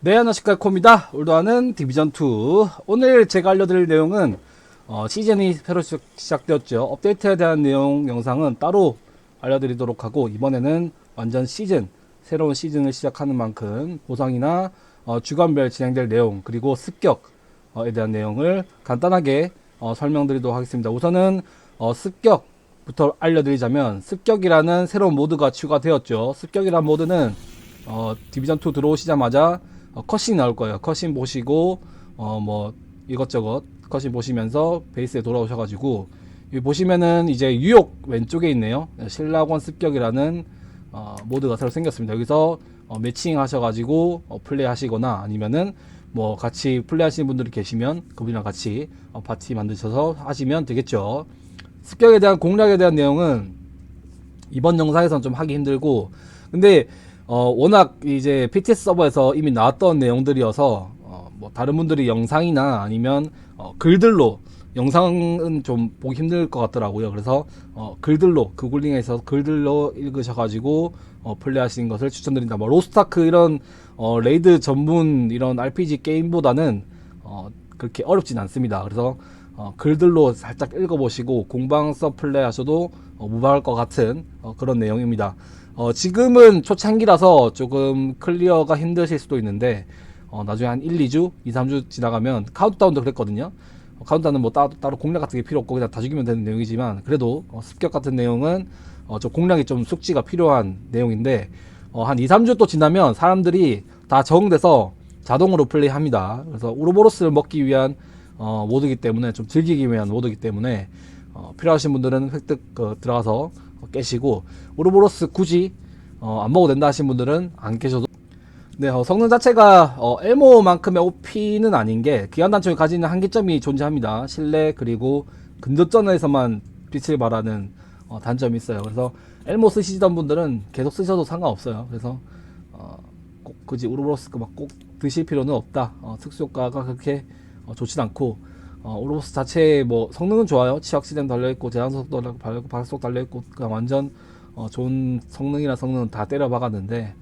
네, 안녕하십니까, 코입니다. 오늘도 하는 디비전2. 오늘 제가 알려드릴 내용은, 어, 시즌이 새로 시작- 시작 되었죠. 업데이트에 대한 내용 영상은 따로 알려드리도록 하고, 이번에는 완전 시즌, 새로운 시즌을 시작하는 만큼 보상이나 어, 주간별 진행될 내용, 그리고 습격에 대한 내용을 간단하게 어, 설명드리도록 하겠습니다. 우선은 어, 습격부터 알려드리자면, 습격이라는 새로운 모드가 추가되었죠. 습격이라는 모드는 어, 디비전 2 들어오시자마자 어, 컷신 나올 거예요. 컷신 보시고 어 뭐 이것저것 컷신 보시면서 베이스에 돌아오셔가지고 여기 보시면은 이제 유혹 왼쪽에 있네요. 신라권 습격이라는 어, 모드가 새로 생겼습니다. 여기서 어, 매칭 하셔가지고 어, 플레이 하시거나 아니면은 뭐 같이 플레이 하시는 분들이 계시면 그분이랑 같이 어, 파티 만드셔서 하시면 되겠죠. 습격에 대한 공략에 대한 내용은 이번 영상에서는 좀 하기 힘들고 근데 어 워낙 이제 PTS 서버에서 이미 나왔던 내용들이어서 어 뭐 다른 분들이 영상이나 아니면 어 글들로 영상은 좀 보기 힘들 것 같더라고요. 그래서 어 글들로 구글링에서 글들로 읽으셔가지고 어 플레이하시는 것을 추천드린다. 뭐 로스타크 이런 어 레이드 전문 이런 RPG 게임보다는 어 그렇게 어렵진 않습니다. 그래서 어, 글들로 살짝 읽어보시고 공방 서 플레이 하셔도 어, 무방할 것 같은 어, 그런 내용입니다. 어, 지금은 초창기라서 조금 클리어가 힘드실 수도 있는데 어, 나중에 한 1, 2주, 2, 3주 지나가면 카운트다운도 그랬거든요. 어, 카운트다운은 뭐 따로, 따로 공략 같은 게 필요 없고 그냥 다 죽이면 되는 내용이지만 그래도 어, 습격 같은 내용은 어, 좀 공략이 좀 숙지가 필요한 내용인데 어, 한 2, 3주 또 지나면 사람들이 다 적응돼서 자동으로 플레이합니다. 그래서 우로보로스를 먹기 위한 어, 모드기 때문에 좀 즐기기 위한 모드기 때문에 어, 필요하신 분들은 획득 어, 들어가서 어, 깨시고 우로보로스 굳이 어, 안 먹어도 된다 하신 분들은 안 깨셔도 네, 어, 성능 자체가 어, 엘모만큼의 OP는 아닌 게 기관 단총이 가지는 한계점이 존재합니다. 실내 그리고 근접전에서만 빛을 발하는 어, 단점이 있어요. 그래서 엘모 쓰시던 분들은 계속 쓰셔도 상관없어요. 그래서 어, 꼭 굳이 우르보로스 막꼭 드실 필요는 없다. 어, 특수 효과가 그렇게 어, 좋진 않고 어, 우르보스 자체의 뭐 성능은 좋아요. 치약 시즌 달려 있고 제한 속도 달려 있고 발속 달려 있고 그냥 완전 어, 좋은 성능이나 성능은 다 때려 박았는데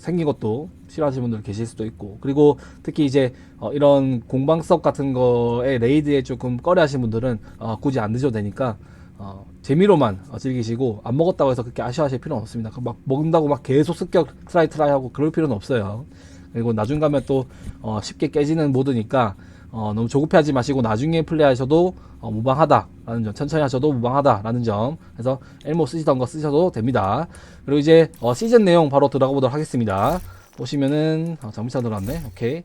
생긴 것도 싫어하시는 분들 계실 수도 있고 그리고 특히 이제 어, 이런 공방석 같은 거에 레이드에 조금 꺼려 하시는 분들은 어, 굳이 안 드셔도 되니까 어, 재미로만 어, 즐기시고 안 먹었다고 해서 그렇게 아쉬워하실 필요는 없습니다. 그막 먹는다고 막 계속 습격 트라이 트라이 하고 그럴 필요는 없어요. 그리고 나중 가면 또 어, 쉽게 깨지는 모드니까 어, 너무 조급해하지 마시고 나중에 플레이하셔도 어, 무방하다라는 점, 천천히 하셔도 무방하다라는 점. 그래서 엘모 쓰시던 거 쓰셔도 됩니다. 그리고 이제 어, 시즌 내용 바로 들어가 보도록 하겠습니다. 보시면은 어, 잘못 찾아들었네. 오케이.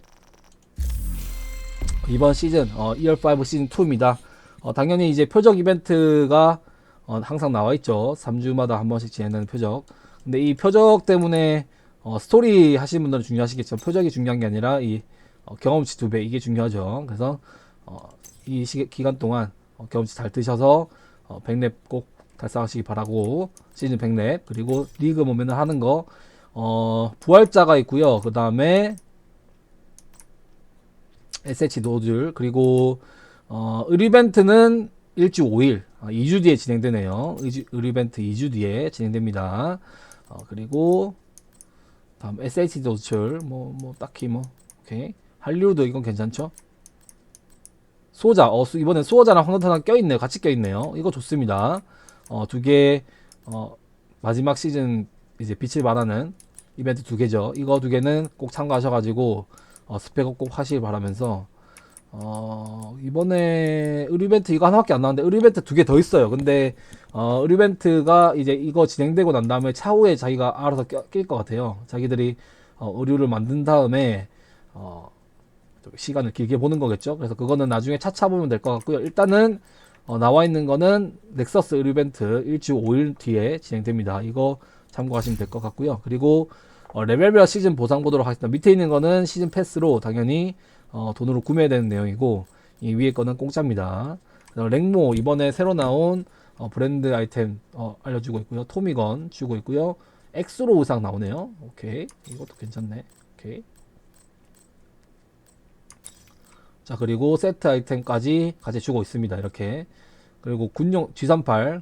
이번 시즌 어, 2월5 시즌 2입니다. 어, 당연히 이제 표적 이벤트가 어, 항상 나와 있죠. 3주마다 한 번씩 진행되는 표적. 근데 이 표적 때문에 어, 스토리 하시는 분들은 중요하시겠죠. 표적이 중요한 게 아니라 이 어, 경험치 두 배 이게 중요하죠. 그래서 어, 이 시, 기간 동안 어, 경험치 잘 드셔서 어, 100렙 꼭 달성하시기 바라고 시즌 100렙 그리고 리그 모면을 하는 거 어, 부활자가 있고요. 그 다음에 SH 노즐 그리고 어, 의리벤트는 일주 5일 어, 2주 뒤에 진행되네요. 의리벤트 2주 뒤에 진행됩니다. 어, 그리고 다음 SH 노즐 뭐뭐 딱히 뭐 오케이 할리우드 이건 괜찮죠? 수호자 어 수- 이번엔 수호자랑 황금탄랑 껴있네요. 같이 껴있네요. 이거 좋습니다. 어, 두 개, 어, 마지막 시즌 이제 빛을 발하는 이벤트 두 개죠. 이거 두 개는 꼭 참가하셔가지고, 어, 스펙업 꼭 하시길 바라면서, 어, 이번에 의류벤트 이거 하나밖에 안 나왔는데, 의류벤트 두 개 더 있어요. 근데, 어, 의류벤트가 이제 이거 진행되고 난 다음에 차후에 자기가 알아서 낄 것 같아요. 자기들이, 어, 의류를 만든 다음에, 어, 좀 시간을 길게 보는 거겠죠. 그래서 그거는 나중에 차차 보면 될 것 같고요. 일단은 어, 나와 있는 거는 넥서스 의류벤트 일주 5일 뒤에 진행됩니다. 이거 참고하시면 될 것 같고요. 그리고 어, 레벨별 시즌 보상 보도록 하겠습니다. 밑에 있는 거는 시즌 패스로 당연히 어, 돈으로 구매해야 되는 내용이고 이 위에 거는 공짜입니다. 랭모 이번에 새로 나온 어, 브랜드 아이템 어, 알려주고 있고요. 토미건 주고 있고요. 엑스로 의상 나오네요. 오케이 이것도 괜찮네. 오케이 자, 그리고 세트 아이템까지 같이 주고 있습니다. 이렇게. 그리고 군용 G38,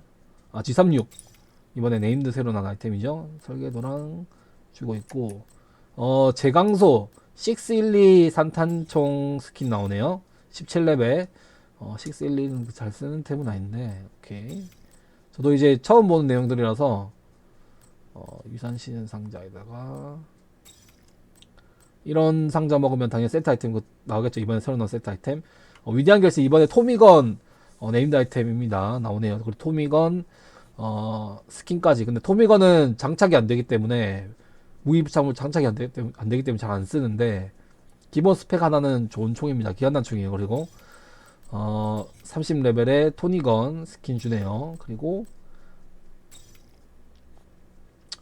아, G36. 이번에 네임드 새로 나온 아이템이죠. 설계도랑 주고 있고, 어, 제강소 612 산탄총 스킨 나오네요. 17레벨. 어, 612는 잘 쓰는 템은 아닌데, 오케이. 저도 이제 처음 보는 내용들이라서, 어, 유산 시즌 상자에다가, 이런 상자 먹으면 당연히 세트 아이템 그 나오겠죠. 이번에 새로 나온 세트 아이템. 어, 위대한 결승 이번에 토미건 어, 네임드 아이템입니다. 나오네요. 그리고 토미건 어, 스킨까지. 근데 토미건은 장착이 안 되기 때문에 무기부착물 장착이 안, 되기 때문에, 안 되기 때문에 잘 안 쓰는데 기본 스펙 하나는 좋은 총입니다. 기한단 총이에요. 그리고 어, 30레벨의 토니건 스킨 주네요. 그리고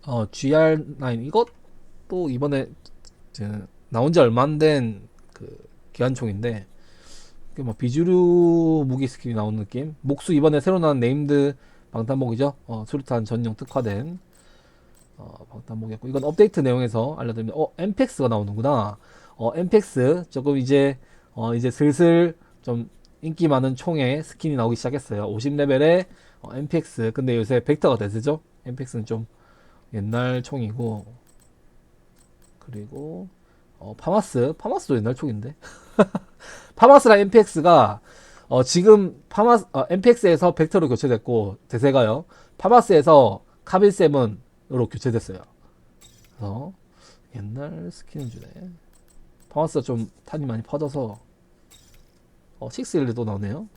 어, GR9 이것도 이번에 저, 나온 지 얼마 안 된 그 기관총인데 그뭐 비주류 무기 스킬이 나오는 느낌? 목수 이번에 새로 나온 네임드 방탄복이죠? 어, 수류탄 전용 특화된 어, 방탄복이었고 이건 업데이트 내용에서 알려드립니다 어 엠펙스가 나오는구나. 어 엠펙스 조금 이제 어 이제 슬슬 좀 인기 많은 총의 스킨이 나오기 시작했어요. 50레벨의 어, 엠펙스. 근데 요새 벡터가 대세죠? 엠펙스는 좀 옛날 총이고 그리고 어, 파마스. 파마스도 옛날 총인데. 파마스랑 MPX가 어, 지금 파마스 어, MPX에서 벡터로 교체됐고 대세가요. 파마스에서 카빌 세븐으로 교체됐어요. 그래서 옛날 스킨을 주네. 파마스가 좀 탄이 많이 퍼져서 어, 611도 나오네요.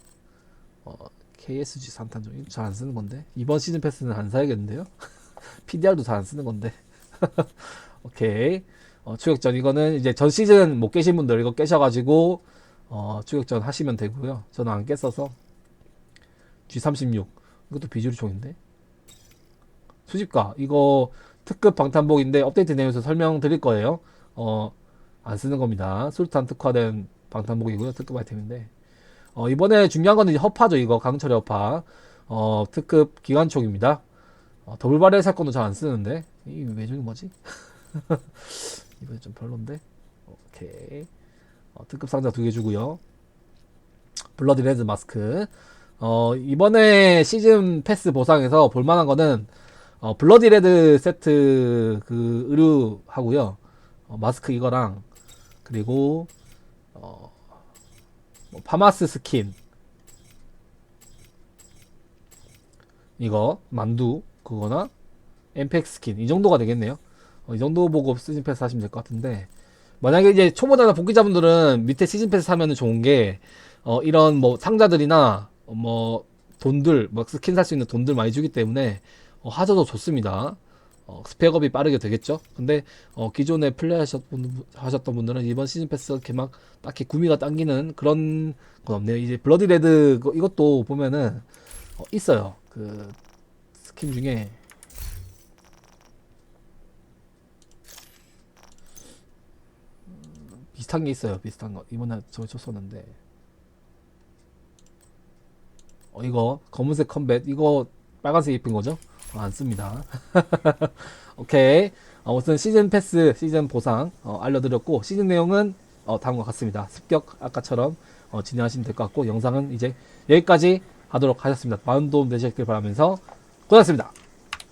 어, KSG 산탄종 잘안 쓰는 건데. 이번 시즌 패스는 안 사야겠는데요? PDR도 잘 안 쓰는 건데 오케이 어, 추격전 이거는 이제 전 시즌 못 깨신 분들 이거 깨셔가지고 어, 추격전 하시면 되고요. 저는 안 깼어서 G36 이것도 비주류 총인데 수집가 이거 특급 방탄복인데 업데이트 내용에서 설명드릴 거예요. 어, 안 쓰는 겁니다. 술탄 특화된 방탄복이고요. 특급 아이템인데 어, 이번에 중요한 거는 허파죠. 이거 강철의 허파 어, 특급 기관총입니다. 어, 더블 바렐 사건도 잘 안 쓰는데 왜 주는 거지? 이번에 좀 별론데? 오케이. 어, 특급 상자 두 개 주고요. 블러디 레드 마스크. 어, 이번에 시즌 패스 보상에서 볼만한 거는 어, 블러디 레드 세트 그 의류 하고요. 어, 마스크 이거랑 그리고 어, 뭐 파마스 스킨. 이거 만두 그거나 엠팩 스킨. 이 정도가 되겠네요 어, 이 정도 보고 시즌 패스 하시면 될 것 같은데 만약에 이제 초보자나 복귀자분들은 밑에 시즌 패스 하면은 좋은 게 어, 이런 뭐 상자들이나 어, 뭐 돈들 뭐 스킨 살 수 있는 돈들 많이 주기 때문에 어, 하셔도 좋습니다. 어, 스펙업이 빠르게 되겠죠. 근데 어, 기존에 플레이하셨던 하셨던 분들은 이번 시즌 패스 이렇게 막 딱히 구미가 당기는 그런 건 없네요. 이제 블러디 레드 그- 이것도 보면은 어, 있어요. 그 스킨 중에 비슷한 게 있어요. 비슷한 거. 이번에 저 쳤었는데. 어, 이거 검은색 컴뱃 이거 빨간색 입힌 거죠? 어, 안 씁니다. 오케이. 아무튼 시즌 패스, 시즌 보상 어, 알려드렸고 시즌 내용은 어, 다음과 같습니다. 습격 아까처럼 어, 진행하시면 될 것 같고 영상은 이제 여기까지 하도록 하겠습니다. 많은 도움 되셨길 바라면서 고맙습니다.